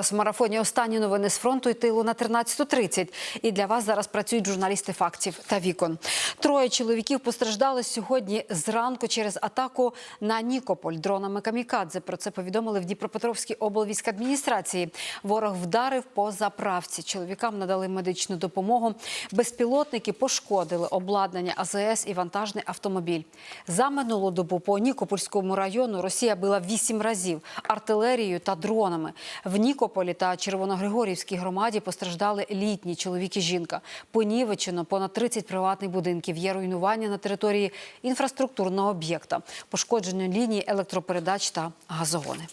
В марафоні останні новини з фронту і тилу на 13.30. І для вас зараз працюють журналісти фактів та вікон. Троє чоловіків постраждали сьогодні зранку через атаку на Нікополь дронами камікадзе. Про це повідомили в Дніпропетровській облвійськадміністрації. Ворог вдарив по заправці. Чоловікам надали медичну допомогу. Безпілотники пошкодили обладнання АЗС і вантажний автомобіль. За минулу добу по Нікопольському району Росія била вісім разів артилерією та дронами. В Нікополі та Червоногригорівській громаді постраждали літні чоловік і жінка. Понівечено понад 30 приватних будинків. Є руйнування на території інфраструктурного об'єкта, пошкодження лінії електропередач та газогони.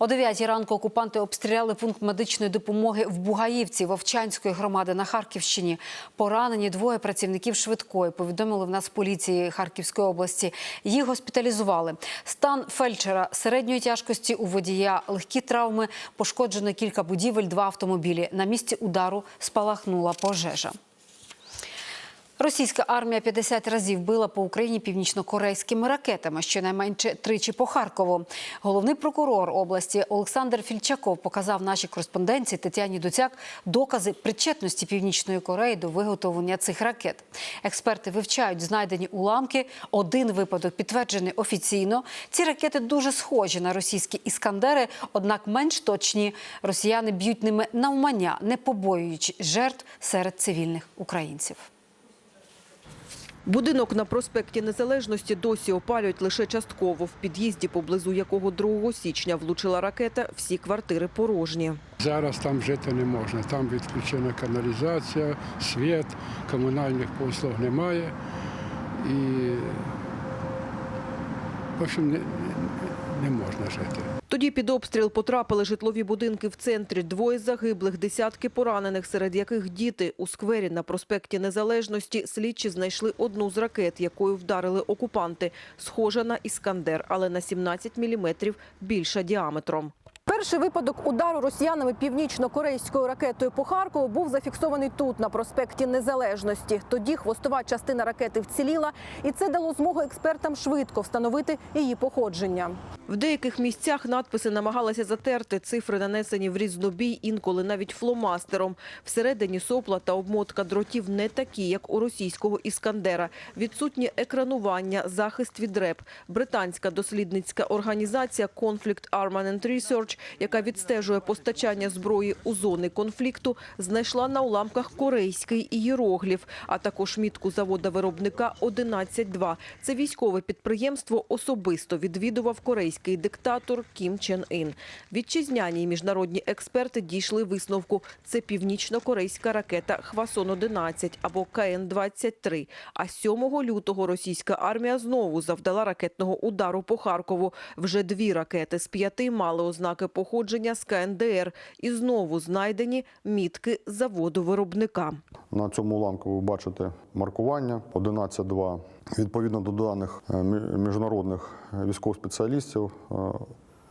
О 9 ранку окупанти обстріляли пункт медичної допомоги в Бугаївці Вовчанської громади на Харківщині. Поранені двоє працівників швидкої. Повідомили в нас поліції Харківської області. Їх госпіталізували. Стан фельдшера середньої тяжкості у водія, легкі травми, пошкоджено кілька будівель, два автомобілі. На місці удару спалахнула пожежа. Російська армія 50 разів била по Україні північно-корейськими ракетами, щонайменше тричі по Харкову. Головний прокурор області Олександр Фільчаков показав нашій кореспонденції Тетяні Дуцяк докази причетності Північної Кореї до виготовлення цих ракет. Експерти вивчають знайдені уламки. Один випадок підтверджений офіційно. Ці ракети дуже схожі на російські іскандери, однак менш точні. Росіяни б'ють ними навмання, не побоюючи жертв серед цивільних українців. Будинок на проспекті Незалежності досі опалюють лише частково. В під'їзді, поблизу якого 2 січня влучила ракета, всі квартири порожні. Зараз там жити не можна. Там відключена каналізація, світ, комунальних послуг немає. І, в общем, не, не можна жити. Тоді під обстріл потрапили житлові будинки в центрі. Двоє загиблих, десятки поранених, серед яких діти. У сквері на проспекті Незалежності слідчі знайшли одну з ракет, якою вдарили окупанти. Схожа на «Іскандер», але на 17 міліметрів більша діаметром. Перший випадок удару росіянами північно-корейською ракетою по Харкову був зафіксований тут, на проспекті Незалежності. Тоді хвостова частина ракети вціліла, і це дало змогу експертам швидко встановити її походження. В деяких місцях надписи намагалися затерти. Цифри нанесені в різнобій, інколи навіть фломастером. Всередині сопла та обмотка дротів не такі, як у російського «Іскандера». Відсутнє екранування, захист від реп. Британська дослідницька організація Conflict Armament Research, яка відстежує постачання зброї у зони конфлікту, знайшла на уламках корейський ієрогліф, а також мітку завода-виробника 11.2. Це військове підприємство особисто відвідував корейський диктатор Кім Чен Ін. Вітчизняні і міжнародні експерти дійшли висновку. Це північно-корейська ракета Хвасон-11 або КН-23. А 7 лютого російська армія знову завдала ракетного удару по Харкову. Вже дві ракети з п'яти мали ознаки походження з КНДР. І знову знайдені мітки заводу виробника. На цьому уламку ви бачите маркування 11.2. Відповідно до даних е, міжнародних військових спеціалістів, е,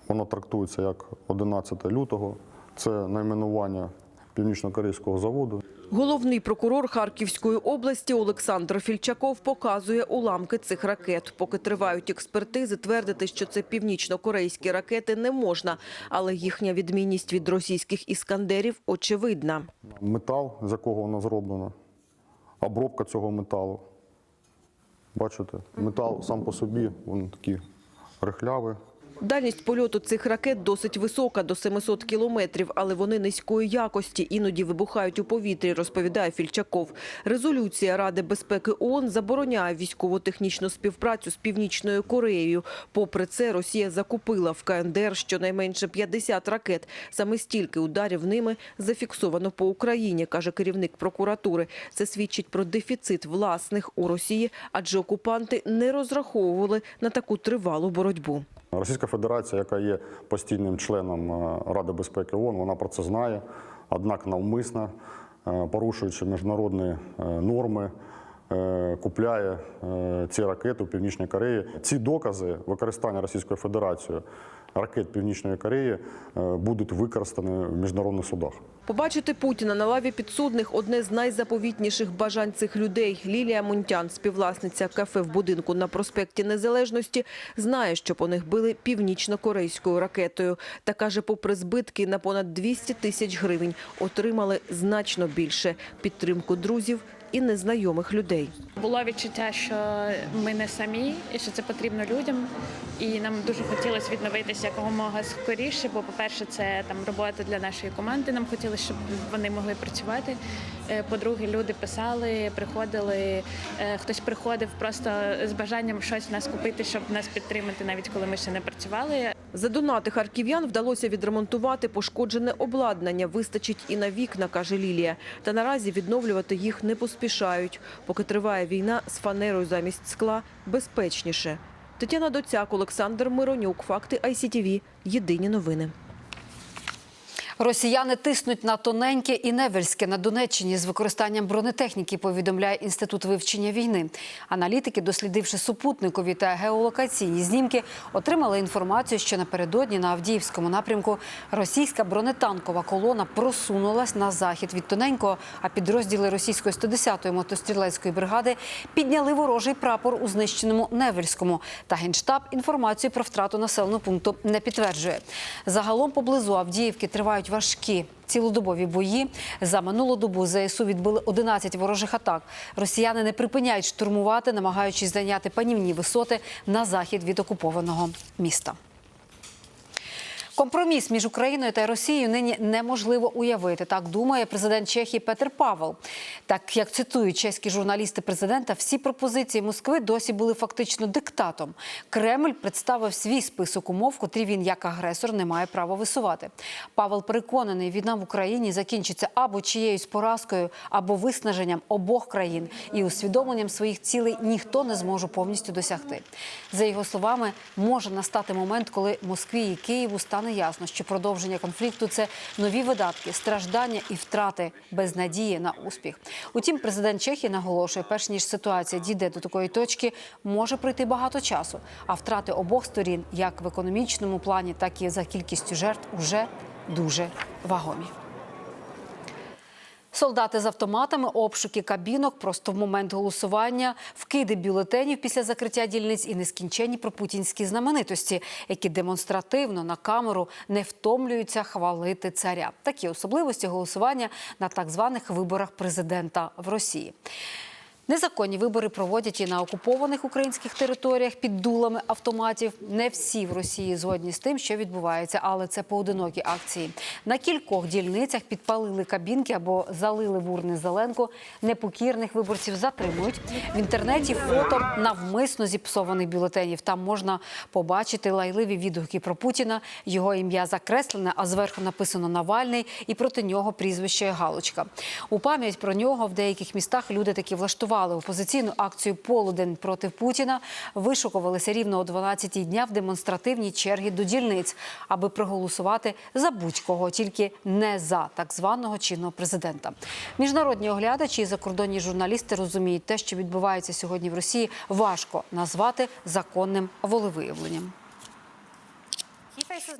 воно трактується як 11 лютого. Це найменування північно-корейського заводу. Головний прокурор Харківської області Олександр Фільчаков показує уламки цих ракет. Поки тривають експертизи, твердити, що це північно-корейські ракети не можна, але їхня відмінність від російських іскандерів очевидна. Метал, з якого воно зроблено, обробка цього металу. Бачите, метал сам по собі, він такий рихлявий. Дальність польоту цих ракет досить висока, до 700 кілометрів, але вони низької якості, іноді вибухають у повітрі, розповідає Фільчаков. Резолюція Ради безпеки ООН забороняє військово-технічну співпрацю з Північною Кореєю. Попри це, Росія закупила в КНДР щонайменше 50 ракет. Саме стільки ударів ними зафіксовано по Україні, каже керівник прокуратури. Це свідчить про дефіцит власних у Росії, адже окупанти не розраховували на таку тривалу боротьбу. Російська Федерація, яка є постійним членом е, Ради безпеки ООН, вона про це знає, однак навмисно, е, порушуючи міжнародні е, норми, купляє ці ракети у Північній Кореї. Ці докази використання Російською Федерацією ракет Північної Кореї будуть використані в міжнародних судах. Побачити Путіна на лаві підсудних – одне з найзаповітніших бажань цих людей. Лілія Мунтян, співвласниця кафе в будинку на проспекті Незалежності, знає, що по них били північно-корейською ракетою. Та каже, попри збитки на понад 200 тисяч гривень, отримали значно більше – підтримку друзів і незнайомих людей. Було відчуття, що ми не самі, і що це потрібно людям. І нам дуже хотілося відновитися якомога скоріше. Бо, по-перше, це там робота для нашої команди. Нам хотілося, щоб вони могли працювати. Е, По-друге, люди писали, приходили. Е, Хтось приходив просто з бажанням щось в нас купити, щоб нас підтримати, навіть коли ми ще не працювали. За донати харків'ян вдалося відремонтувати пошкоджене обладнання. Вистачить і на вікна, каже Лілія. Та наразі відновлювати їх не поспішають. Поки триває війна з фанерою замість скла безпечніше. Тетяна Доцяк, Олександр Миронюк. Факти ICTV. Єдині новини. Росіяни тиснуть на тоненьке і невельське на Донеччині з використанням бронетехніки, повідомляє Інститут вивчення війни. Аналітики, дослідивши супутникові та геолокаційні знімки, отримали інформацію, що напередодні на Авдіївському напрямку російська бронетанкова колона просунулась на захід від тоненького, а підрозділи російської 110-ї мотострілецької бригади підняли ворожий прапор у знищеному Невельському. Та генштаб інформацію про втрату населеного пункту не підтверджує. Загалом поблизу Авдіївки тривають важкі цілодобові бої. За минулу добу ЗСУ відбили 11 ворожих атак. Росіяни не припиняють штурмувати, намагаючись зайняти панівні висоти на захід від окупованого міста. Компроміс між Україною та Росією нині неможливо уявити. Так думає президент Чехії Петр Павел. Так як цитують чеські журналісти президента, всі пропозиції Москви досі були фактично диктатом. Кремль представив свій список умов, котрі він як агресор не має права висувати. Павел переконаний, війна в Україні закінчиться або чиєюсь поразкою, або виснаженням обох країн і усвідомленням своїх цілей ніхто не зможе повністю досягти. За його словами, може настати момент, коли Москві і Києву стане ясно, що продовження конфлікту це нові видатки, страждання і втрати без надії на успіх. Утім, президент Чехії наголошує, перш ніж ситуація дійде до такої точки, може пройти багато часу. А втрати обох сторін, як в економічному плані, так і за кількістю жертв, уже дуже вагомі. Солдати з автоматами, обшуки кабінок просто в момент голосування, вкиди бюлетенів після закриття дільниць і нескінченні пропутінські знаменитості, які демонстративно на камеру не втомлюються хвалити царя. Такі особливості голосування на так званих виборах президента в Росії. Незаконні вибори проводять і на окупованих українських територіях під дулами автоматів. Не всі в Росії згодні з тим, що відбувається, але це поодинокі акції. На кількох дільницях підпалили кабінки або залили в урни зеленку. Непокірних виборців затримують. В інтернеті фото навмисно зіпсованих бюлетенів. Там можна побачити лайливі відгуки про Путіна. Його ім'я закреслене, а зверху написано Навальний, і проти нього прізвище Галочка. У пам'ять про нього в деяких містах люди таки влаштували опозиційну акцію Полудень проти Путіна. Вишукувалися рівно о 12-й дня в демонстративній черги до дільниць, аби проголосувати за будь-кого, тільки не за так званого чинного президента. Міжнародні оглядачі і закордонні журналісти розуміють, те, що відбувається сьогодні в Росії, важко назвати законним волевиявленням.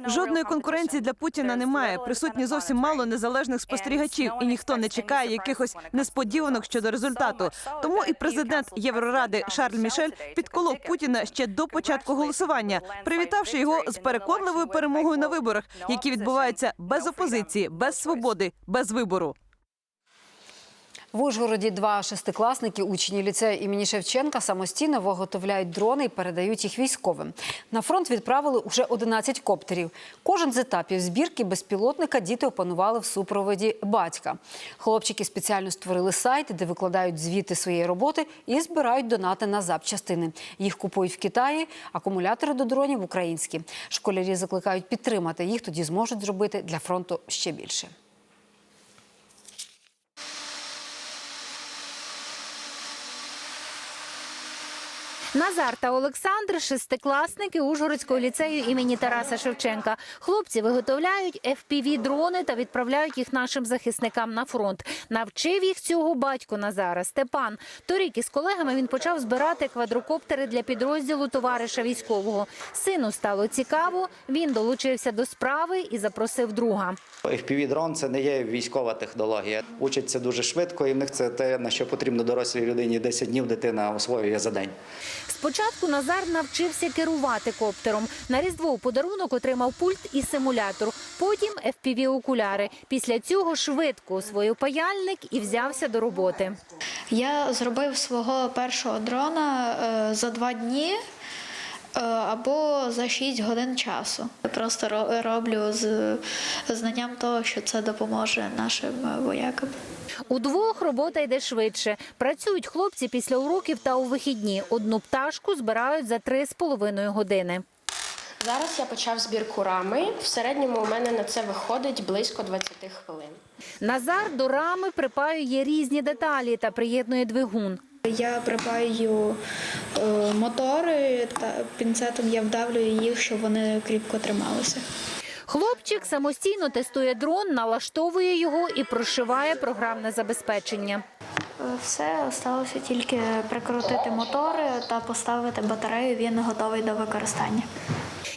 Жодної конкуренції для Путіна немає. Присутні зовсім мало незалежних спостерігачів, і ніхто не чекає якихось несподіванок щодо результату. Тому і президент Євроради Шарль Мішель підколов Путіна ще до початку голосування, привітавши його з переконливою перемогою на виборах, які відбуваються без опозиції, без свободи, без вибору. В Ужгороді два шестикласники, учні ліцею імені Шевченка, самостійно виготовляють дрони і передають їх військовим. На фронт відправили уже 11 коптерів. Кожен з етапів збірки безпілотника діти опанували в супроводі батька. Хлопчики спеціально створили сайт, де викладають звіти своєї роботи і збирають донати на запчастини. Їх купують в Китаї, акумулятори до дронів українські. Школярі закликають підтримати їх, тоді зможуть зробити для фронту ще більше. Назар та Олександр шестикласники Ужгородського ліцею імені Тараса Шевченка. Хлопці виготовляють fpv дрони та відправляють їх нашим захисникам на фронт. Навчив їх цього батько Назара Степан. Торік із колегами він почав збирати квадрокоптери для підрозділу товариша військового. Сину стало цікаво. Він долучився до справи і запросив друга. FPV-дрон – це не є військова технологія. Учаться дуже швидко, і в них це те, на що потрібно дорослій людині 10 днів дитина освоює за день. Спочатку Назар навчився керувати коптером. На різдво у подарунок отримав пульт і симулятор. Потім FPV-окуляри. Після цього швидко освоїв паяльник і взявся до роботи. Я зробив свого першого дрона е, за два дні або за 6 годин часу. Просто ро- роблю з знанням того, що це допоможе нашим е, воякам. Удвох робота йде швидше. Працюють хлопці після уроків та у вихідні. Одну пташку збирають за три з половиною години. Зараз я почав збірку рами. В середньому у мене на це виходить близько 20 хвилин. Назар до рами припаює різні деталі та приєднує двигун. Я припаю е, мотори та пінцетом я вдавлюю їх, щоб вони кріпко трималися. Хлопчик самостійно тестує дрон, налаштовує його і прошиває програмне забезпечення. Е, Все залишилося тільки прикрутити мотори та поставити батарею. Він готовий до використання.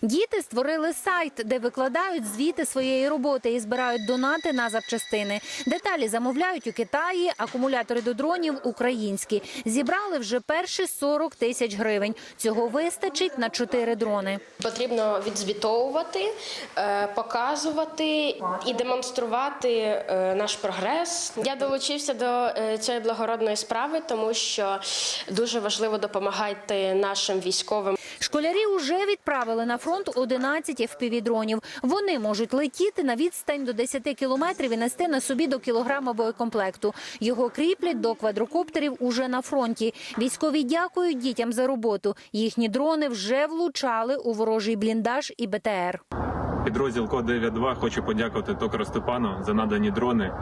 Діти створили сайт, де викладають звіти своєї роботи і збирають донати на запчастини. Деталі замовляють у Китаї, акумулятори до дронів українські. Зібрали вже перші 40 тисяч гривень. Цього вистачить на чотири дрони. Потрібно відзвітовувати, е, показувати і демонструвати е, наш прогрес. Я долучився до е, цієї благородної справи, тому що дуже важливо допомагати нашим військовим. Школярі вже відправили на фронт 11 FPV-дронів. Вони можуть летіти на відстань до 10 кілометрів і нести на собі до кілограма боєкомплекту. Його кріплять до квадрокоптерів уже на фронті. Військові дякують дітям за роботу. Їхні дрони вже влучали у ворожий бліндаж і БТР. Підрозділ Код 92 хочу подякувати Токару Степану за надані дрони,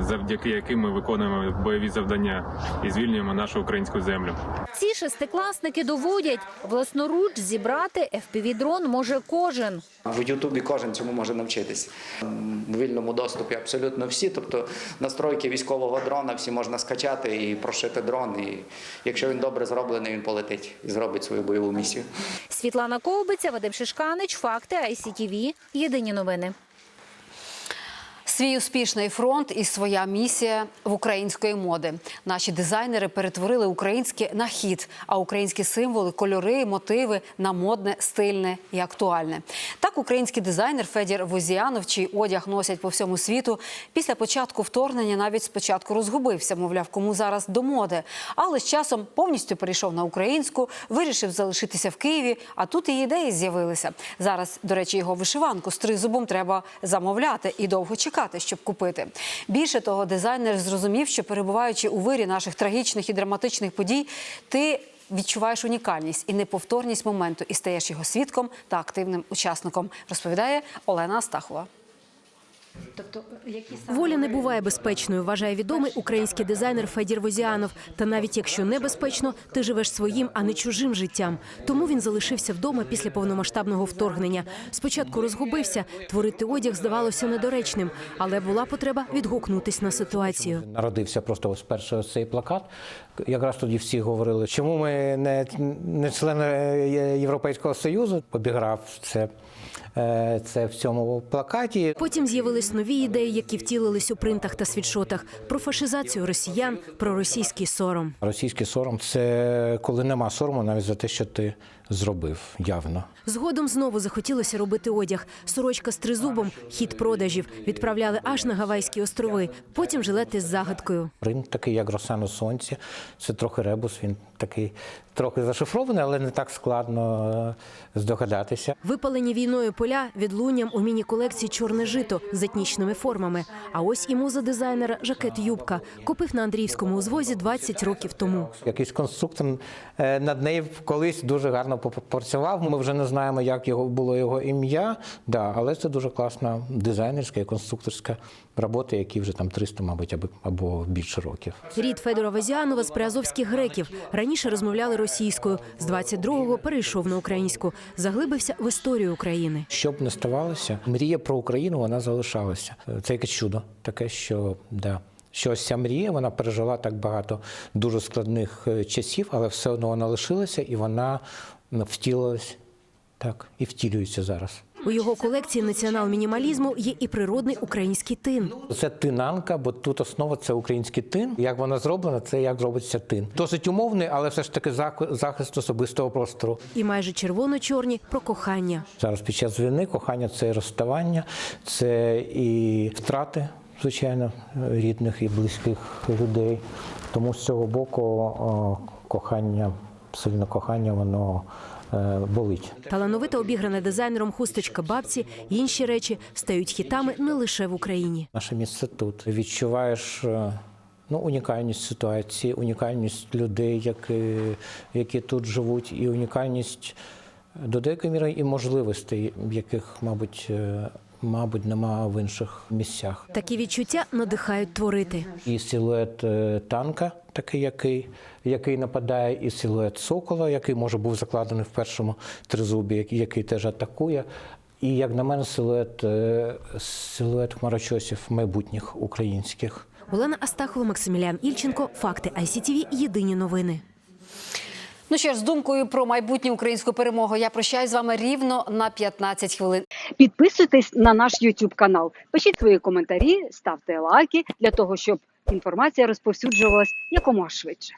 завдяки яким ми виконуємо бойові завдання і звільнюємо нашу українську землю. Ці шестикласники доводять, власноруч зібрати FPV-дрон може кожен. В Ютубі кожен цьому може навчитись. В вільному доступі абсолютно всі. Тобто настройки військового дрона всі можна скачати і прошити дрон. І якщо він добре зроблений, він полетить і зробить свою бойову місію. Світлана Ковбиця, Вадим Шишканич, Факти, ICTV. Єдині новини. Свій успішний фронт і своя місія в української моди. Наші дизайнери перетворили українське на хід, а українські символи, кольори, мотиви на модне, стильне і актуальне. Так, український дизайнер Федір Возіанов, чий одяг носять по всьому світу, після початку вторгнення навіть спочатку розгубився, мовляв, кому зараз до моди. Але з часом повністю перейшов на українську, вирішив залишитися в Києві. А тут і ідеї з'явилися. Зараз, до речі, його вишиванку з тризубом треба замовляти і довго чекати, щоб купити. Більше того, дизайнер зрозумів, що перебуваючи у вирі наших трагічних і драматичних подій, ти відчуваєш унікальність і неповторність моменту і стаєш його свідком та активним учасником, розповідає Олена Астахова. Воля не буває безпечною, вважає відомий український дизайнер Федір Возіанов. Та навіть якщо небезпечно, ти живеш своїм, а не чужим життям. Тому він залишився вдома після повномасштабного вторгнення. Спочатку розгубився, творити одяг здавалося недоречним, але була потреба відгукнутись на ситуацію. Народився просто перший ось цей плакат. Якраз тоді всі говорили, чому ми не, не члени Європейського Союзу. Обіграв це, це в цьому плакаті. Потім з'явились нові ідеї, які втілились у принтах та світшотах про фашизацію росіян, про російський сором. Російський сором це коли нема сорому навіть за те, що ти зробив явно. Згодом знову захотілося робити одяг. Сорочка з тризубом, хід продажів. Відправляли аж на Гавайські острови. Потім жилети з загадкою. Принт такий, як роса на сонці. Це трохи ребус. Він такий трохи зашифрований, але не так складно е, здогадатися. Випалені війною поля відлунням у міні-колекції чорне жито з етнічними формами. А ось і муза дизайнера жакет Юбка купив на Андріївському узвозі 20 років тому. Якийсь конструктор е, над нею колись дуже гарно попрацював. Ми вже не знаємо, як його було його ім'я. Да, але це дуже класна дизайнерська і конструкторська робота, які вже там 300, мабуть, або, або більше років. Рід Федора Возіанова з приазовських греків. Раніше розмовляли російською. З 22-го перейшов на українську. Заглибився в історію України. Що б не ставалося, мрія про Україну вона залишалася. Це якесь чудо, таке, що да. Що ось ця мрія, вона пережила так багато дуже складних е, часів, але все одно вона лишилася і вона втілилась так і втілюється зараз. У його колекції націонал-мінімалізму є і природний український тин. Це тинанка, бо тут основа це український тин. Як вона зроблена, це як робиться тин. Досить умовний, але все ж таки зах- захист особистого простору. І майже червоно-чорні про кохання. Зараз під час війни кохання це і розставання, це і втрати, звичайно, рідних і близьких людей. Тому з цього боку кохання, сильне кохання, воно е, болить. Талановито обіграна дизайнером хусточка бабці, інші речі стають хітами не лише в Україні. Наше місце тут. Відчуваєш е, ну, унікальність ситуації, унікальність людей, які, які тут живуть, і унікальність до деякої міри і можливостей, яких, мабуть, е, мабуть, нема в інших місцях. Такі відчуття надихають творити. І силует е, танка, такий, який, який нападає, і силует сокола, який може був закладений в першому тризубі, який, який теж атакує. І як на мене, силует, е, силует хмарочосів майбутніх українських. Олена Астахова, Максимілян Ільченко. Факти ICTV. Єдині новини. Ну що ж, з думкою про майбутню українську перемогу я прощаюсь з вами рівно на 15 хвилин. Підписуйтесь на наш YouTube канал, пишіть свої коментарі, ставте лайки для того, щоб інформація розповсюджувалась якомога швидше.